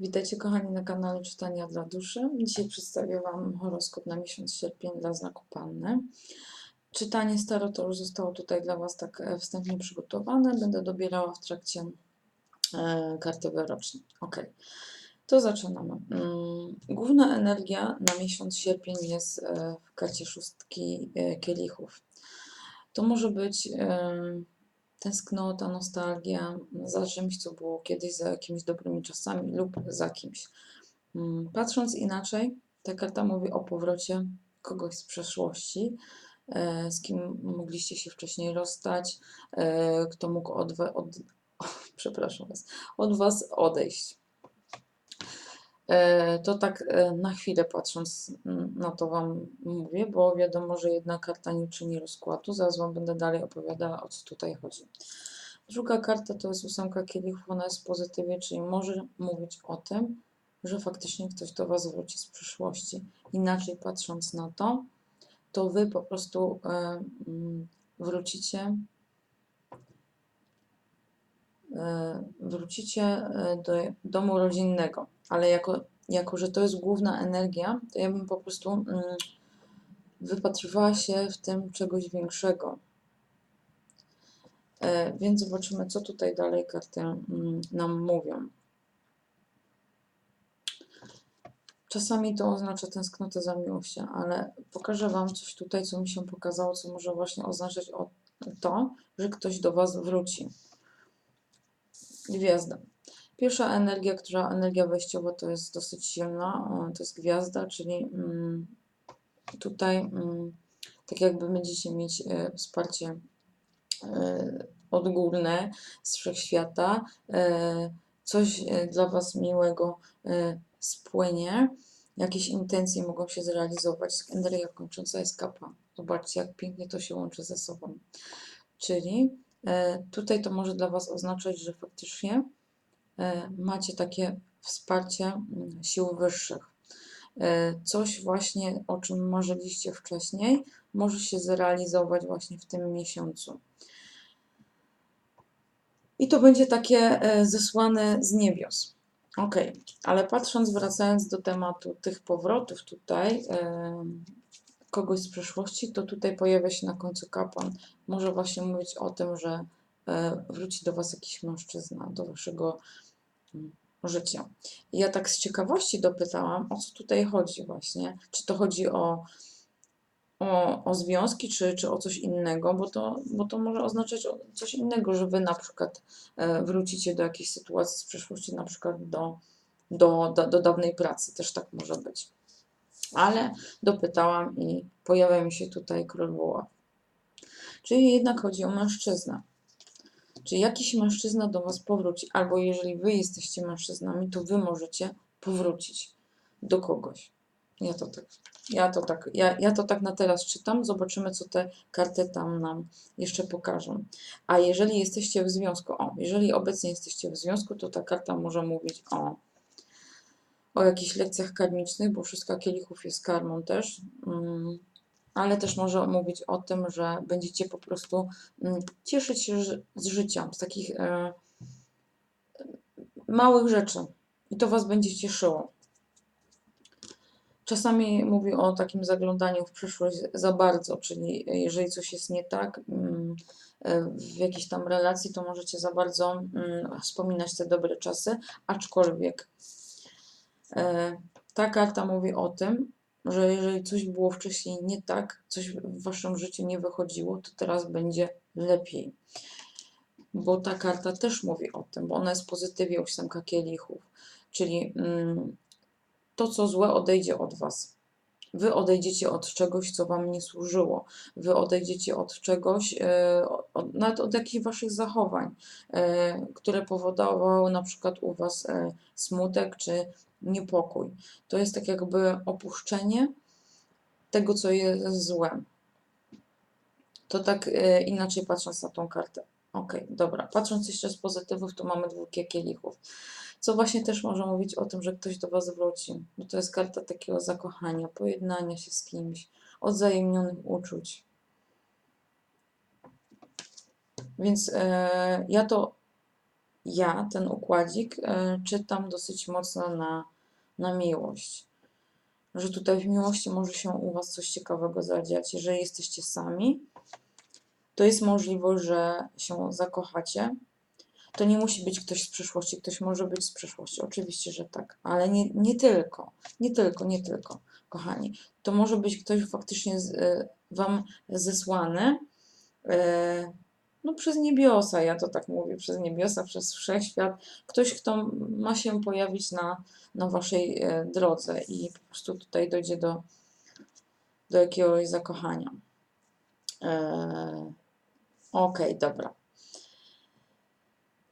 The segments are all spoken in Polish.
Witajcie kochani na kanale Czytania dla Duszy. Dzisiaj przedstawię Wam horoskop na miesiąc sierpień dla znaku Panny. Czytanie staro to już zostało tutaj dla Was tak e, wstępnie przygotowane. Będę dobierała w trakcie e, karty wyroczne. Ok, to zaczynamy. Mm, Główna energia na miesiąc sierpień jest e, w karcie szóstki e, kielichów. To może być e, tęsknota, nostalgia za czymś, co było kiedyś, za jakimiś dobrymi czasami lub za kimś. Mm, Patrząc inaczej, ta karta mówi o powrocie kogoś z przeszłości, e, z kim mogliście się wcześniej rozstać, e, kto mógł od, od, przepraszam was, od was odejść. E, To tak e, na chwilę patrząc mm, na to Wam mówię, bo wiadomo, że jedna karta nie czyni rozkładu. Zaraz Wam będę dalej opowiadała, o co tutaj chodzi. Druga karta to jest ósemka kielichów, ona jest w pozytywie, czyli może mówić o tym, że faktycznie ktoś do Was wróci z przyszłości. Inaczej patrząc na to, to Wy po prostu e, mm, wrócicie wrócicie do domu rodzinnego, ale jako, jako że to jest główna energia, to ja bym po prostu mm, wypatrywała się w tym czegoś większego. E, Więc zobaczymy, co tutaj dalej karty mm, nam mówią. Czasami to oznacza tęsknotę za miłością, ale pokażę Wam coś tutaj, co mi się pokazało, co może właśnie oznaczać o to, że ktoś do Was wróci. Gwiazda. Pierwsza energia, która energia wejściowa, to jest dosyć silna, o, to jest gwiazda, czyli mm, tutaj mm, tak jakby będziecie mieć e, wsparcie e, odgórne z wszechświata, e, coś e, dla Was miłego e, spłynie, jakieś intencje mogą się zrealizować. Energia kończąca jest kapłan. Zobaczcie, jak pięknie to się łączy ze sobą. Czyli e, tutaj to może dla Was oznaczać, że faktycznie e, macie takie wsparcie mm, sił wyższych. E, Coś właśnie, o czym marzyliście wcześniej, może się zrealizować właśnie w tym miesiącu. I to będzie takie e, zesłane z niebios. Ok, ale patrząc, wracając do tematu tych powrotów tutaj, e, kogoś z przeszłości, to tutaj pojawia się na końcu kapłan. Może właśnie mówić o tym, że e, wróci do Was jakiś mężczyzna, do Waszego życia. I ja tak z ciekawości dopytałam, o co tutaj chodzi właśnie. Czy to chodzi o, o, o związki, czy, czy o coś innego, bo to, bo to może oznaczać coś innego, że Wy na przykład e, wrócicie do jakiejś sytuacji z przeszłości, na przykład do, do, do, do dawnej pracy, też tak może być. Ale dopytałam i pojawia mi się tutaj król. Czyli jednak chodzi o mężczyznę. Czyli jakiś mężczyzna do Was powróci, albo jeżeli Wy jesteście mężczyznami, to Wy możecie powrócić do kogoś. Ja to tak, ja to tak, ja, ja to tak na teraz czytam. Zobaczymy, co te karty tam nam jeszcze pokażą. A jeżeli jesteście w związku, o, jeżeli obecnie jesteście w związku, to ta karta może mówić o, o jakichś lekcjach karmicznych, bo wszystko kielichów jest karmą też. Mm, ale też może mówić o tym, że będziecie po prostu mm, cieszyć się z życia, z takich e, małych rzeczy. I to Was będzie cieszyło. Czasami mówi o takim zaglądaniu w przyszłość za bardzo, czyli jeżeli coś jest nie tak mm, e, w jakiejś tam relacji, to możecie za bardzo mm, wspominać te dobre czasy, aczkolwiek e, ta karta mówi o tym, że jeżeli coś było wcześniej nie tak, coś w waszym życiu nie wychodziło, to teraz będzie lepiej. Bo ta karta też mówi o tym, bo ona jest w pozytywie ósemka kielichów, czyli mm, to, co złe, odejdzie od was. Wy odejdziecie od czegoś, co wam nie służyło. Wy odejdziecie od czegoś, e, od, nawet od jakichś waszych zachowań, e, które powodowały na przykład u was e, smutek czy niepokój. To jest tak jakby opuszczenie tego, co jest złe. To tak e, inaczej patrząc na tą kartę. Ok, dobra. Patrząc jeszcze z pozytywów, to mamy dwójkę kielichów. Co właśnie też może mówić o tym, że ktoś do Was wróci. Bo to jest karta takiego zakochania, pojednania się z kimś, odzajemnionych uczuć. Więc e, ja to ja ten układzik e, czytam dosyć mocno na, na miłość. Że tutaj w miłości może się u Was coś ciekawego zadziać. Jeżeli jesteście sami, to jest możliwość, że się zakochacie. To nie musi być ktoś z przyszłości, ktoś może być z przyszłości. Oczywiście, że tak, ale nie, nie tylko, nie tylko, nie tylko, kochani. To może być ktoś faktycznie z, e, Wam zesłany. e, no przez niebiosa, ja to tak mówię, przez niebiosa, przez wszechświat, ktoś, kto ma się pojawić na, na waszej e, drodze i po prostu tutaj dojdzie do, do jakiegoś zakochania. E, Okej, dobra.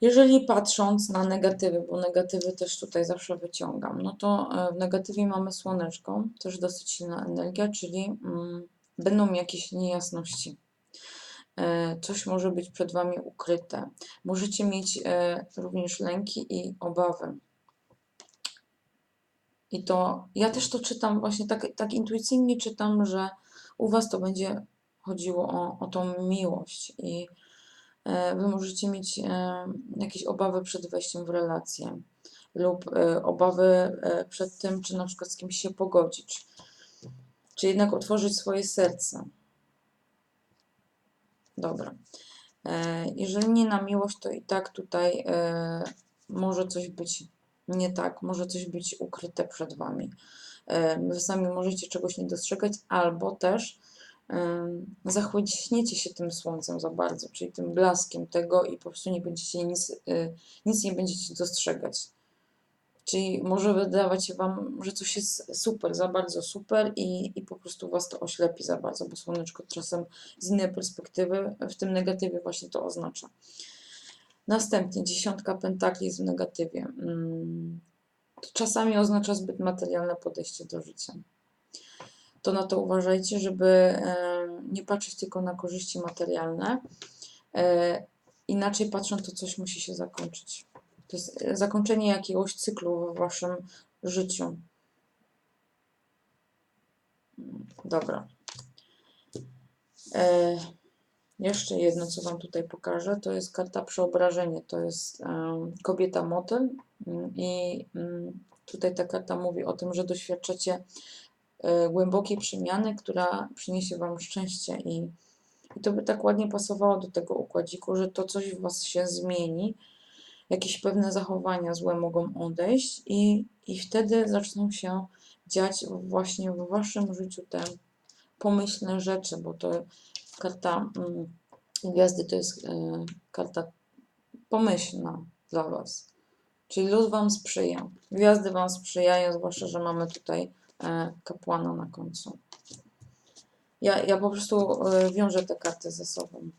Jeżeli patrząc na negatywy, bo negatywy też tutaj zawsze wyciągam, no to e, w negatywie mamy słoneczko, też dosyć silna energia, czyli mm, będą jakieś niejasności. E, Coś może być przed Wami ukryte. Możecie mieć e, również lęki i obawy. I to ja też to czytam właśnie tak, tak intuicyjnie czytam, że u Was to będzie chodziło o, o tą miłość i e, Wy możecie mieć jakieś obawy przed wejściem w relację lub obawy przed tym, czy na przykład z kimś się pogodzić, czy jednak otworzyć swoje serce. Dobra. E, Jeżeli nie na miłość, to i tak tutaj e, może coś być nie tak, może coś być ukryte przed Wami. E, Wy sami możecie czegoś nie dostrzegać, albo też zachłyśniecie się tym słońcem za bardzo, czyli tym blaskiem tego i po prostu nie będziecie nic, nic nie będziecie dostrzegać. Czyli może wydawać się Wam, że coś jest super, za bardzo super i, i po prostu Was to oślepi za bardzo, bo słoneczko czasem z innej perspektywy w tym negatywie właśnie to oznacza. Następnie dziesiątka pentakli jest w negatywie. Mm, to czasami oznacza zbyt materialne podejście do życia. To na to uważajcie, żeby e, nie patrzeć tylko na korzyści materialne. E, Inaczej patrząc, to coś musi się zakończyć. To jest e, zakończenie jakiegoś cyklu w waszym życiu. Dobra. E, jeszcze jedno, co Wam tutaj pokażę, to jest karta przeobrażenie. To jest em, kobieta motyl i mm, tutaj ta karta mówi o tym, że doświadczacie e, głębokiej przemiany, która przyniesie Wam szczęście i, i to by tak ładnie pasowało do tego układziku, że to coś w Was się zmieni, jakieś pewne zachowania złe mogą odejść i, i wtedy zaczną się dziać właśnie w Waszym życiu te pomyślne rzeczy, bo to karta mm, gwiazdy to jest e, karta pomyślna dla Was. Czyli lud Wam sprzyja. Gwiazdy Wam sprzyjają, zwłaszcza, że mamy tutaj e, kapłana na końcu. Ja, ja po prostu e, wiążę te karty ze sobą.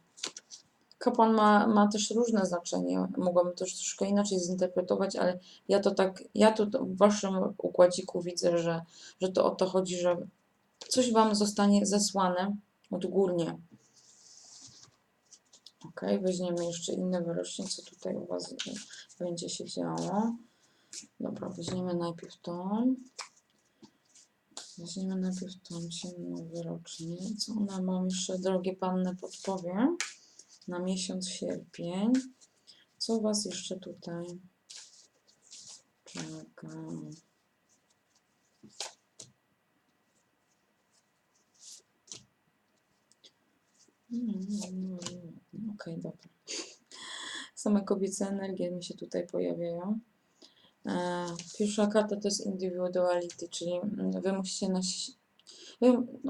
Kapłan ma, ma też różne znaczenie. Mogłabym też troszkę inaczej zinterpretować, ale ja to tak, ja tu w Waszym układziku widzę, że, że to o to chodzi, że coś Wam zostanie zesłane odgórnie. Ok, weźmiemy jeszcze inny wyrocznik, co tutaj u Was będzie się działo. Dobra, weźmiemy najpierw tą. Weźmiemy najpierw tą ciemną wyrocznię. Co ona mam jeszcze, drogie panny, podpowiem na miesiąc sierpień. Co Was jeszcze tutaj czeka? Okej, dobra. Same kobiece energie mi się tutaj pojawiają. E, Pierwsza karta to jest individuality, czyli Wy musicie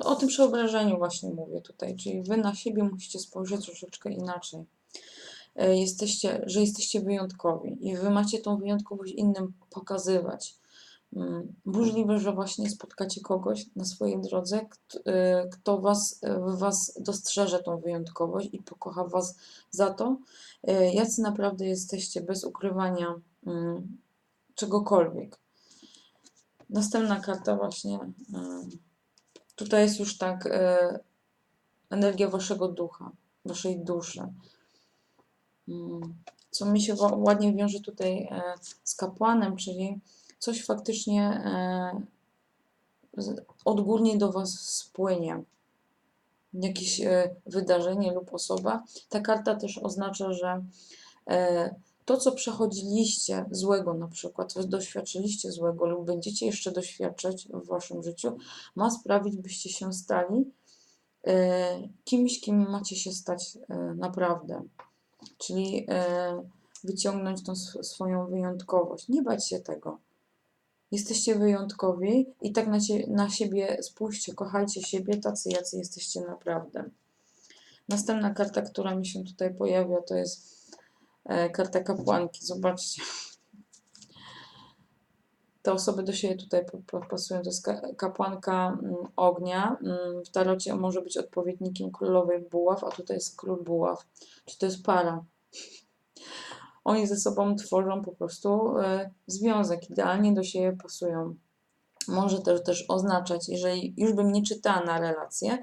o tym przeobrażeniu właśnie mówię tutaj, czyli Wy na siebie musicie spojrzeć troszeczkę inaczej. E, Jesteście, że jesteście wyjątkowi i Wy macie tą wyjątkowość innym pokazywać. Mm, Możliwe, że właśnie spotkacie kogoś na swojej drodze, kt- e, kto was, e, w Was dostrzeże tą wyjątkowość i pokocha Was za to, jacy naprawdę jesteście bez ukrywania mm, czegokolwiek. Następna karta właśnie. Tutaj jest już tak e, energia Waszego ducha, Waszej duszy. Mm, Co mi się ładnie wiąże tutaj e, z kapłanem, czyli coś faktycznie e, odgórnie do Was spłynie. Jakieś e, wydarzenie lub osoba. Ta karta też oznacza, że e, to, co przechodziliście złego, na przykład, co doświadczyliście złego lub będziecie jeszcze doświadczać w waszym życiu, ma sprawić, byście się stali e, kimś, kim macie się stać e, naprawdę. Czyli e, wyciągnąć tą sw- swoją wyjątkowość. Nie bać się tego. Jesteście wyjątkowi i tak na, cie, na siebie spójrzcie, kochajcie siebie tacy, jacy jesteście naprawdę. Następna karta, która mi się tutaj pojawia, to jest karta kapłanki. Zobaczcie. Te osoby do siebie tutaj pasują. To jest ka- kapłanka mm, ognia. Mm, W tarocie może być odpowiednikiem królowej buław, a tutaj jest król buław. Czy to jest para? Oni ze sobą tworzą po prostu e, związek, idealnie do siebie pasują. Może też, też oznaczać, jeżeli już bym nie czytała na relacje,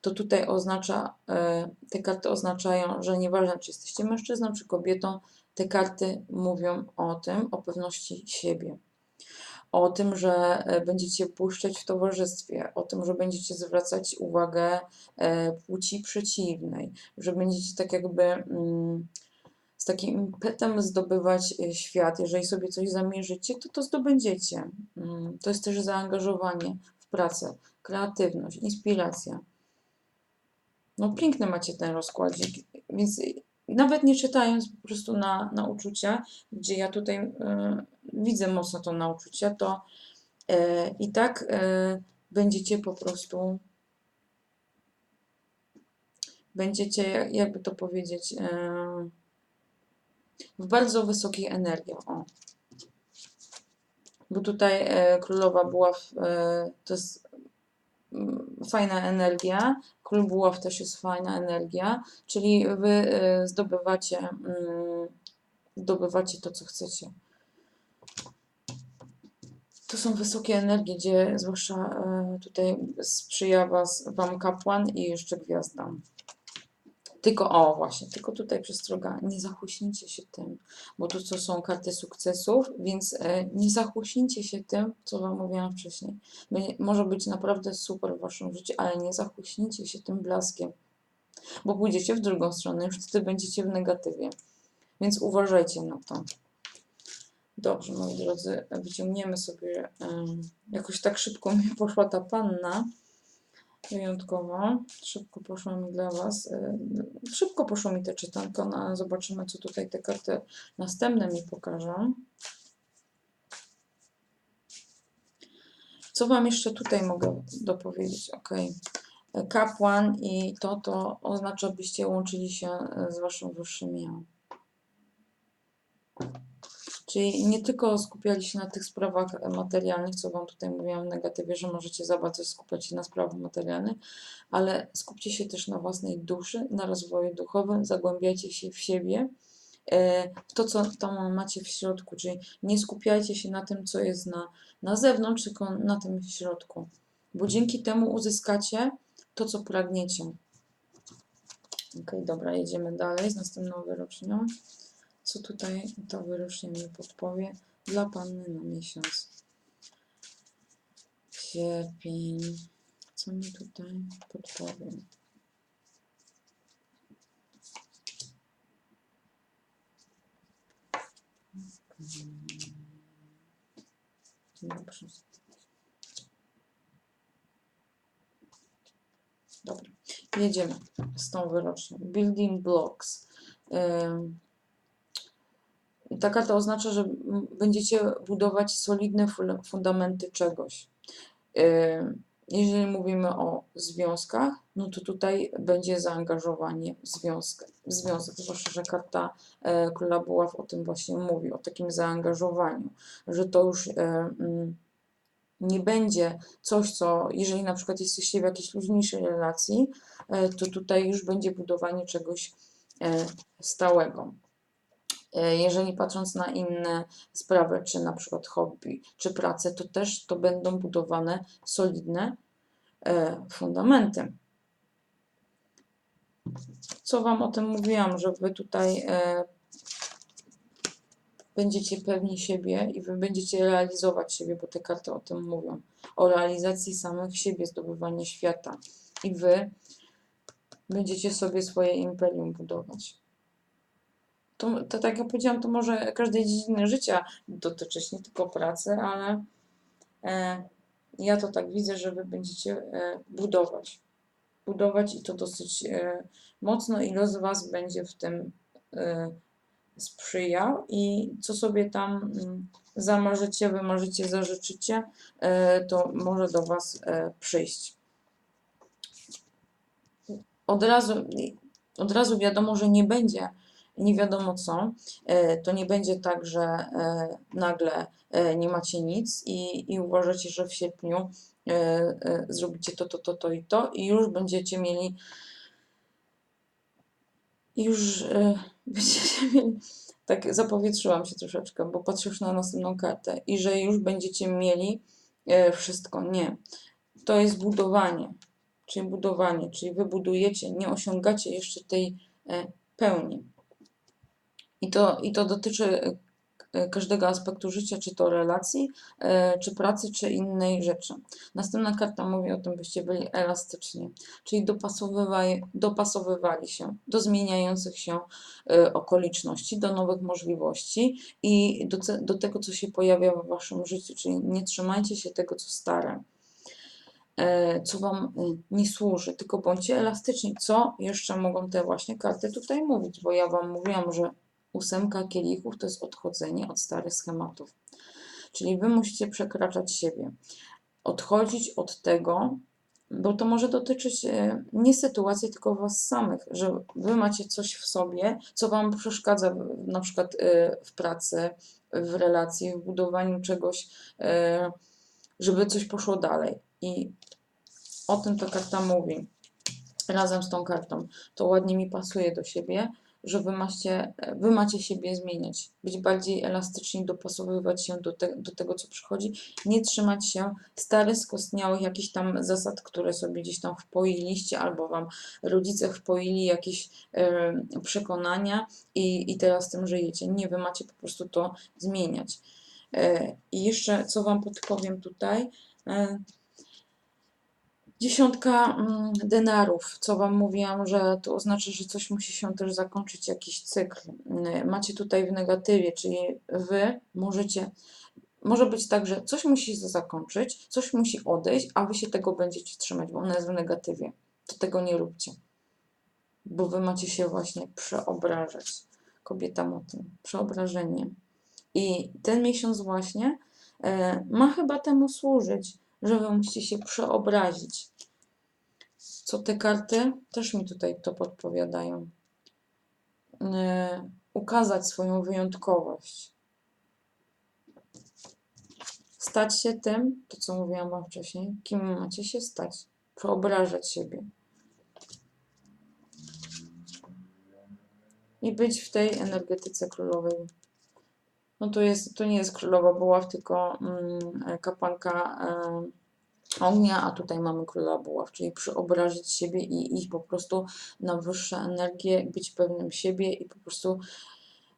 to tutaj oznacza, e, te karty oznaczają, że nieważne czy jesteście mężczyzną czy kobietą, te karty mówią o tym, o pewności siebie. O tym, że e, będziecie puszczać w towarzystwie, o tym, że będziecie zwracać uwagę e, płci przeciwnej, że będziecie tak jakby mm, z takim impetem zdobywać świat. Jeżeli sobie coś zamierzycie, to to zdobędziecie. Mm, To jest też zaangażowanie w pracę, kreatywność, inspiracja. No piękny macie ten rozkładzik, więc nawet nie czytając po prostu na, na uczucia, gdzie ja tutaj y, widzę mocno to na uczucia, to y, i tak y, będziecie po prostu będziecie, jak- jakby to powiedzieć, y, w bardzo wysokiej energii. O. Bo tutaj e, królowa buław e, to jest mm, fajna energia, król buław też jest fajna energia, czyli wy e, zdobywacie, mm, zdobywacie to, co chcecie. To są wysokie energie, gdzie zwłaszcza e, tutaj sprzyja was, wam kapłan i jeszcze gwiazda. Tylko, o właśnie, tylko tutaj przestroga, nie zachłyśnijcie się tym, bo to są karty sukcesów, więc e, nie zachłyśnijcie się tym, co Wam mówiłam wcześniej. Może być naprawdę super w Waszym życiu, ale nie zachłyśnijcie się tym blaskiem, bo pójdziecie w drugą stronę, już wtedy będziecie w negatywie. Więc uważajcie na to. Dobrze, moi drodzy, wyciągniemy sobie, jakoś tak szybko mi poszła ta panna, wyjątkowo. Szybko poszło mi dla Was. e, Szybko poszło mi te czytanko, no ale zobaczymy, co tutaj te karty następne mi pokażą. Co Wam jeszcze tutaj mogę dopowiedzieć? Ok. Kapłan i to, to oznacza, byście łączyli się e, z Waszym wyższym ja. Czyli nie tylko skupiali się na tych sprawach materialnych, co Wam tutaj mówiłam w negatywie, że możecie za bardzo skupiać się na sprawach materialnych, ale skupcie się też na własnej duszy, na rozwoju duchowym, zagłębiajcie się w siebie, e, w to, co tam macie w środku, czyli nie skupiajcie się na tym, co jest na, na zewnątrz, tylko na tym w środku, bo dzięki temu uzyskacie to, co pragniecie. Ok, dobra, jedziemy dalej z następną wyrocznią. Co tutaj ta wyrocznia mi podpowie dla Panny na miesiąc? Sierpień. Co mi tutaj podpowie? Dobrze. Dobra, jedziemy z tą wyrocznią. Building blocks. Ta karta oznacza, że będziecie budować solidne fundamenty czegoś. Ym, Jeżeli mówimy o związkach, no to tutaj będzie zaangażowanie w związek. W związek, zwłaszcza, że karta e, Króla Buław o tym właśnie mówi, o takim zaangażowaniu, że to już e, mm, nie będzie coś, co, jeżeli na przykład jesteście w jakiejś luźniejszej relacji, e, to tutaj już będzie budowanie czegoś e, stałego. E, Jeżeli patrząc na inne sprawy, czy na przykład hobby, czy pracę, to też to będą budowane solidne e, fundamenty. Co Wam o tym mówiłam, że Wy tutaj e, będziecie pewni siebie i Wy będziecie realizować siebie, bo te karty o tym mówią. O realizacji samych siebie, zdobywanie świata. I Wy będziecie sobie swoje imperium budować. To, to tak jak powiedziałam, to może każdej dziedziny życia dotyczyć, nie tylko pracy, ale e, ja to tak widzę, że wy będziecie e, budować. Budować i to dosyć e, mocno i los was będzie w tym e, sprzyjał i co sobie tam mm, zamarzycie, wymarzycie, zażyczycie, e, to może do was e, przyjść. Od razu, od razu wiadomo, że nie będzie nie wiadomo co, e, to nie będzie tak, że e, nagle e, nie macie nic i, i uważacie, że w sierpniu zrobicie to, to, to, to i to i już będziecie mieli już będziecie mieli tak zapowietrzyłam się troszeczkę, bo patrzę już na następną kartę i że już będziecie mieli wszystko. Nie. To jest budowanie, czyli budowanie, czyli wy budujecie, nie osiągacie jeszcze tej pełni. I to, I to dotyczy e, każdego aspektu życia, czy to relacji, e, czy pracy, czy innej rzeczy. Następna karta mówi o tym, byście byli elastyczni, czyli dopasowywali, dopasowywali się do zmieniających się e, okoliczności, do nowych możliwości i do, do tego, co się pojawia w waszym życiu, czyli nie trzymajcie się tego, co stare. Co wam nie służy, tylko bądźcie elastyczni. Co jeszcze mogą te właśnie karty tutaj mówić? Bo ja wam mówiłam, że ósemka kielichów to jest odchodzenie od starych schematów. Czyli wy musicie przekraczać siebie, odchodzić od tego, bo to może dotyczyć e, nie sytuacji, tylko was samych, że wy macie coś w sobie, co wam przeszkadza na przykład e, w pracy, w relacji, w budowaniu czegoś, e, żeby coś poszło dalej. I o tym ta karta mówi. Razem z tą kartą. To ładnie mi pasuje do siebie, że wy macie, wy macie siebie zmieniać, być bardziej elastyczni, dopasowywać się do, te, do tego, co przychodzi, nie trzymać się starych, skostniałych jakichś tam zasad, które sobie gdzieś tam wpoiliście, albo wam rodzice wpoili jakieś przekonania i, i teraz tym żyjecie. Nie, wy macie po prostu to zmieniać. E, I jeszcze co wam podpowiem tutaj. E, Dziesiątka mm, denarów, co Wam mówiłam, że to oznacza, że coś musi się też zakończyć, jakiś cykl. Mm, Macie tutaj w negatywie, czyli Wy możecie, może być tak, że coś musi się zakończyć, coś musi odejść, a Wy się tego będziecie trzymać, bo ona jest w negatywie. To tego nie róbcie, bo Wy macie się właśnie przeobrażać. Kobieta o tym, przeobrażenie. I ten miesiąc właśnie e, ma chyba temu służyć, że wy musicie się przeobrazić. Co te karty też mi tutaj to podpowiadają. E, ukazać swoją wyjątkowość. Stać się tym, to co mówiłam wam wcześniej, kim macie się stać. Przeobrażać siebie. I być w tej energetyce królowej. No to jest, to nie jest królowa buław, tylko mm, kapłanka e, ognia, a tutaj mamy króla buław, czyli przeobrazić siebie i iść po prostu na wyższe energie, być pewnym siebie i po prostu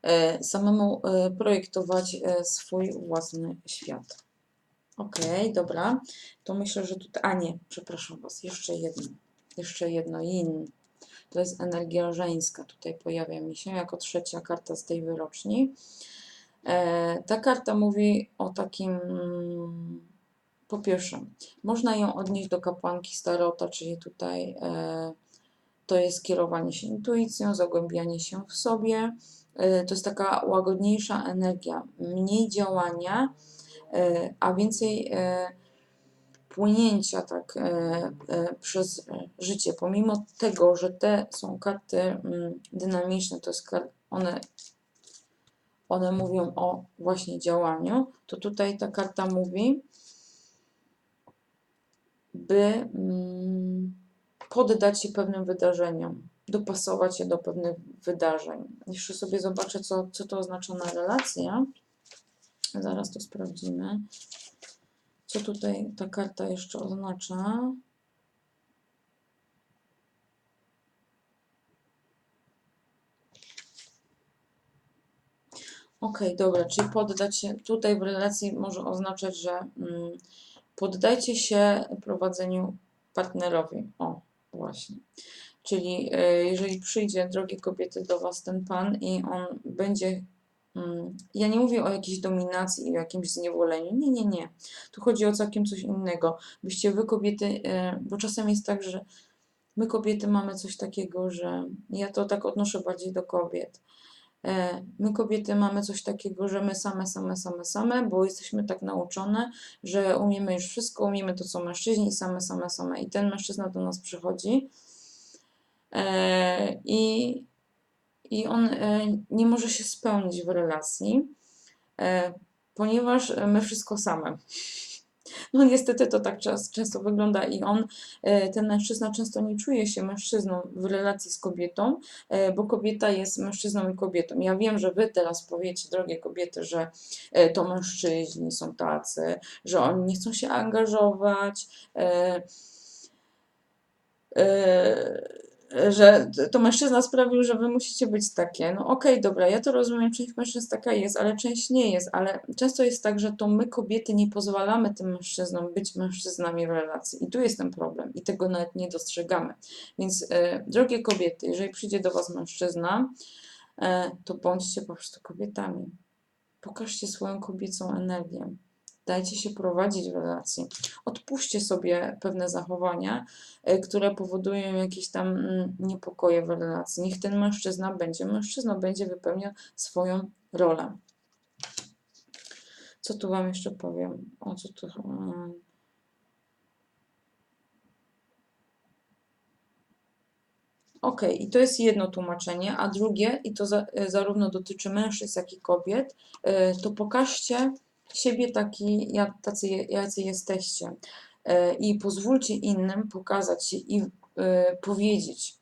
e, samemu e, projektować swój własny świat. Okej, dobra. To myślę, że tutaj. A nie, przepraszam Was, jeszcze jedno. Jeszcze jedno, yin. To jest energia żeńska. Tutaj pojawia mi się jako trzecia karta z tej wyroczni. E, ta karta mówi o takim. Po pierwsze, można ją odnieść do kapłanki Starota, czyli tutaj e, to jest kierowanie się intuicją, zagłębianie się w sobie. E, to jest taka łagodniejsza energia, mniej działania, a więcej płynięcia tak przez życie. Pomimo tego, że te są karty mm, dynamiczne, to jest one one mówią o właśnie działaniu, to tutaj ta karta mówi, by mm, poddać się pewnym wydarzeniom, dopasować się do pewnych wydarzeń. Jeszcze sobie zobaczę, co, co to oznacza na relację. Zaraz to sprawdzimy. Co tutaj ta karta jeszcze oznacza? Okej, dobra, czyli poddać się tutaj w relacji może oznaczać, że mm, poddajcie się prowadzeniu partnerowi. O, właśnie. Czyli e, jeżeli przyjdzie, drogie kobiety, do Was ten pan i on będzie. mm, Ja nie mówię o jakiejś dominacji i o jakimś zniewoleniu. Nie, nie, nie. Tu chodzi o całkiem coś innego. Byście Wy, kobiety, e, bo czasem jest tak, że my, kobiety, mamy coś takiego, że ja to tak odnoszę bardziej do kobiet. E, My kobiety mamy coś takiego, że my same, same, same, same, bo jesteśmy tak nauczone, że umiemy już wszystko, umiemy to co mężczyźni same, same, same. I ten mężczyzna do nas przychodzi e, i, i on e, nie może się spełnić w relacji, ponieważ my wszystko same. No niestety to tak często wygląda i on, e, ten mężczyzna często nie czuje się mężczyzną w relacji z kobietą, e, bo kobieta jest mężczyzną i kobietą. Ja wiem, że wy teraz powiecie, drogie kobiety, że e, to mężczyźni są tacy, że oni nie chcą się angażować, że to mężczyzna sprawił, że wy musicie być takie. No okej, dobra, ja to rozumiem, część mężczyzn taka jest, ale część nie jest, ale często jest tak, że to my kobiety nie pozwalamy tym mężczyznom być mężczyznami w relacji. I tu jest ten problem i tego nawet nie dostrzegamy. Więc e, drogie kobiety, jeżeli przyjdzie do was mężczyzna, e, to bądźcie po prostu kobietami. Pokażcie swoją kobiecą energię. Dajcie się prowadzić w relacji. Odpuśćcie sobie pewne zachowania, e, które powodują jakieś tam mm, niepokoje w relacji. Niech ten mężczyzna będzie mężczyzną, będzie wypełniał swoją rolę. Co tu Wam jeszcze powiem? O co tu. mm. Ok, i to jest jedno tłumaczenie, a drugie, i to za, e, zarówno dotyczy mężczyzn, jak i kobiet, e, to pokażcie siebie taki, jak, tacy, jacy jesteście. E, I pozwólcie innym pokazać się i e, powiedzieć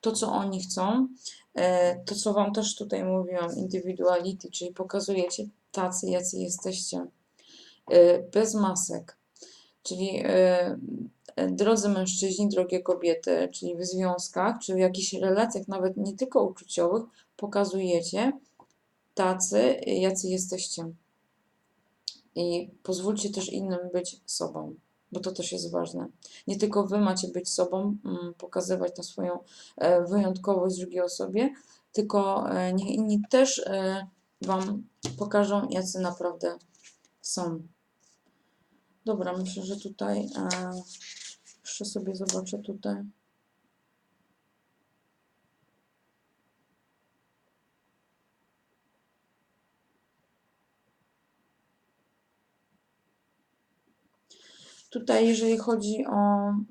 to, co oni chcą. E, To, co Wam też tutaj mówiłam, individuality, czyli pokazujecie tacy, jacy jesteście. Bez masek. Czyli drodzy mężczyźni, drogie kobiety, czyli w związkach, czy w jakichś relacjach, nawet nie tylko uczuciowych, pokazujecie tacy, jacy jesteście. I pozwólcie też innym być sobą, bo to też jest ważne. Nie tylko wy macie być sobą, mm, pokazywać tą swoją e, wyjątkowość drugiej osobie, tylko e, niech inni też e, wam pokażą, jacy naprawdę są. Dobra, myślę, że tutaj jeszcze sobie zobaczę tutaj. Tutaj, jeżeli chodzi o, mm,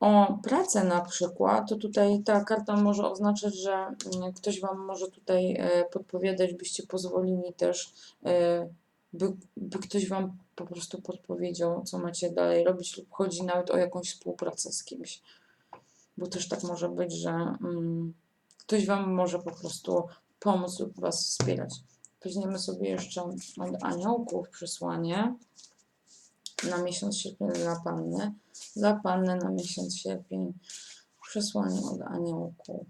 o pracę na przykład, to tutaj ta karta może oznaczać, że mm, ktoś Wam może tutaj e, podpowiadać, byście pozwolili też, e, by, by ktoś Wam po prostu podpowiedział, co macie dalej robić, lub chodzi nawet o jakąś współpracę z kimś. Bo też tak może być, że mm, ktoś Wam może po prostu pomóc lub Was wspierać. Weźmiemy sobie jeszcze od aniołków przesłanie na miesiąc sierpień dla Panny. Dla Panny na miesiąc sierpień przesłanie od aniołków.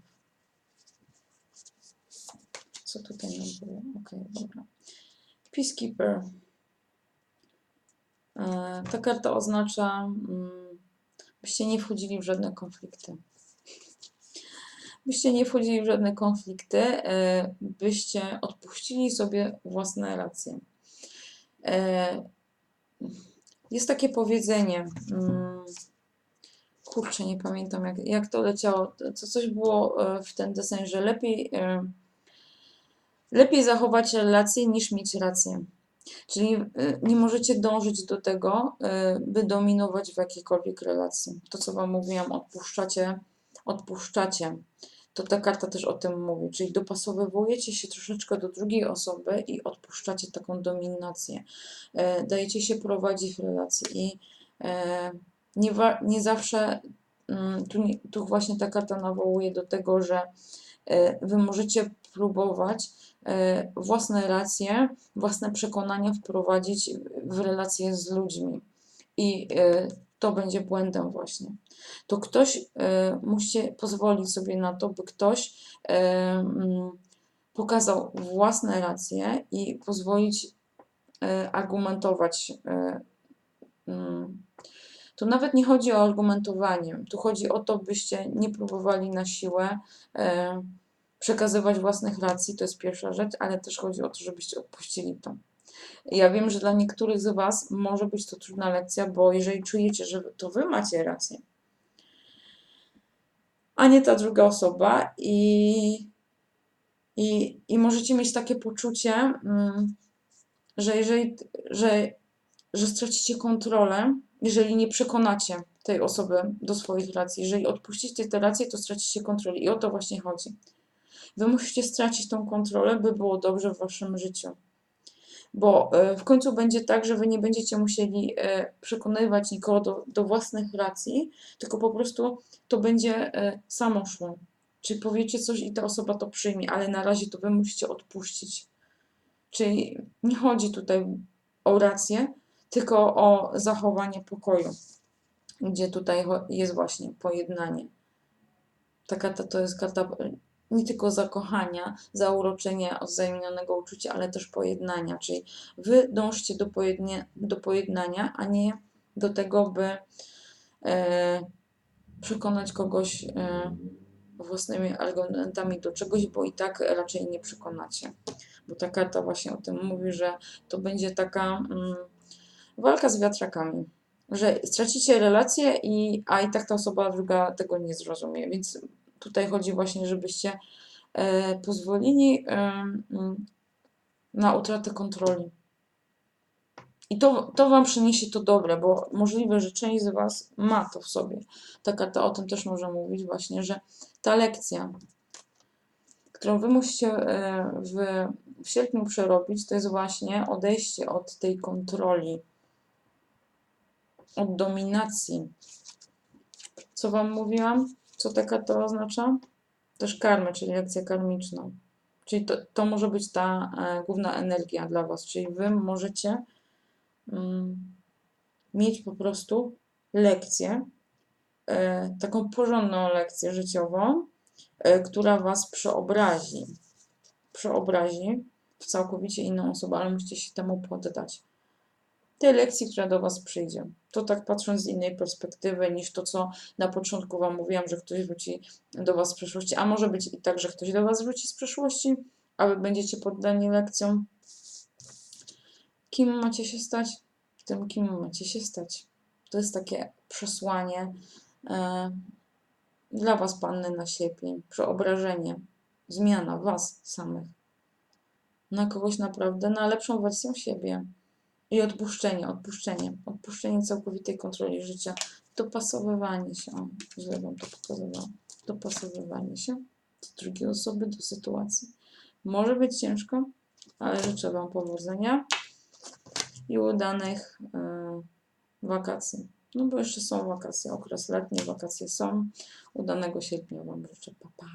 Co tutaj nam było? Okej, dobra. Peacekeeper. E, Ta karta oznacza, mm, byście nie wchodzili w żadne konflikty. Byście nie wchodzili w żadne konflikty, e, byście odpuścili sobie własne racje. E, Jest takie powiedzenie, mm, kurczę, nie pamiętam jak, jak to leciało, co coś było e, w ten deseń, że lepiej, lepiej zachować relacje niż mieć rację. Czyli nie możecie dążyć do tego, by dominować w jakiejkolwiek relacji. To, co Wam mówiłam, odpuszczacie, odpuszczacie. To ta karta też o tym mówi, czyli dopasowujecie się troszeczkę do drugiej osoby i odpuszczacie taką dominację. E, Dajecie się prowadzić w relacji i e, nie, nie zawsze mm, tu, tu właśnie ta karta nawołuje do tego, że e, wy możecie próbować własne racje, własne przekonania wprowadzić w relacje z ludźmi. I to będzie błędem właśnie. To ktoś, e, musicie pozwolić sobie na to, by ktoś e, mm, pokazał własne racje i pozwolić e, argumentować, e, mm, To nawet nie chodzi o argumentowanie. Tu chodzi o to, byście nie próbowali na siłę e, przekazywać własnych racji, to jest pierwsza rzecz, ale też chodzi o to, żebyście odpuścili to. Ja wiem, że dla niektórych z Was może być to trudna lekcja, bo jeżeli czujecie, że to Wy macie rację, a nie ta druga osoba i, i, i możecie mieć takie poczucie, mm, że jeżeli, że, że stracicie kontrolę, jeżeli nie przekonacie tej osoby do swoich racji. Jeżeli odpuścicie te racje, to stracicie kontrolę i o to właśnie chodzi. Wy musicie stracić tą kontrolę, by było dobrze w waszym życiu. Bo e, w końcu będzie tak, że wy nie będziecie musieli e, przekonywać nikogo do, do własnych racji, tylko po prostu to będzie e, samo szło. Czyli powiecie coś i ta osoba to przyjmie, ale na razie to wy musicie odpuścić. Czyli nie chodzi tutaj o rację, tylko o zachowanie pokoju, gdzie tutaj jest właśnie pojednanie. Ta karta to jest karta nie tylko zakochania, zauroczenia, wzajemnionego uczucia, ale też pojednania. Czyli wy dążcie do, pojednie, do pojednania, a nie do tego, by e, przekonać kogoś e, własnymi argumentami do czegoś, bo i tak raczej nie przekonacie. Bo ta karta właśnie o tym mówi, że to będzie taka mm, walka z wiatrakami. Że stracicie relację, i, a i tak ta osoba druga tego nie zrozumie. Więc tutaj chodzi właśnie, żebyście e, pozwolili e, mm, na utratę kontroli. I to, to Wam przyniesie to dobre, bo możliwe, że część z Was ma to w sobie. Ta o tym też może mówić właśnie, że ta lekcja, którą Wy musicie e, w, w sierpniu przerobić, to jest właśnie odejście od tej kontroli, od dominacji. Co Wam mówiłam? Co ta karta oznacza? Też karmę, czyli lekcja karmiczna. Czyli to, to może być ta e, główna energia dla Was, czyli Wy możecie mm, mieć po prostu lekcję, e, taką porządną lekcję życiową, e, która Was przeobrazi. Przeobrazi w całkowicie inną osobę, ale musicie się temu poddać. Tej lekcji, która do Was przyjdzie. To tak patrząc z innej perspektywy niż to, co na początku Wam mówiłam, że ktoś wróci do Was z przeszłości, a może być i tak, że ktoś do Was wróci z przeszłości, a Wy będziecie poddani lekcjom. Kim macie się stać? Tym, kim macie się stać. To jest takie przesłanie e, dla Was, panny na sierpień. Przeobrażenie, zmiana Was samych na kogoś naprawdę, na lepszą wersję siebie. I odpuszczenie, odpuszczenie, odpuszczenie całkowitej kontroli życia, dopasowywanie się, źle Wam to pokazywałam, dopasowywanie się do drugiej osoby, do sytuacji. Może być ciężko, ale życzę Wam powodzenia i udanych e, wakacji. No bo jeszcze są wakacje, okres letni, wakacje są. Udanego sierpnia Wam życzę. Pa, pa.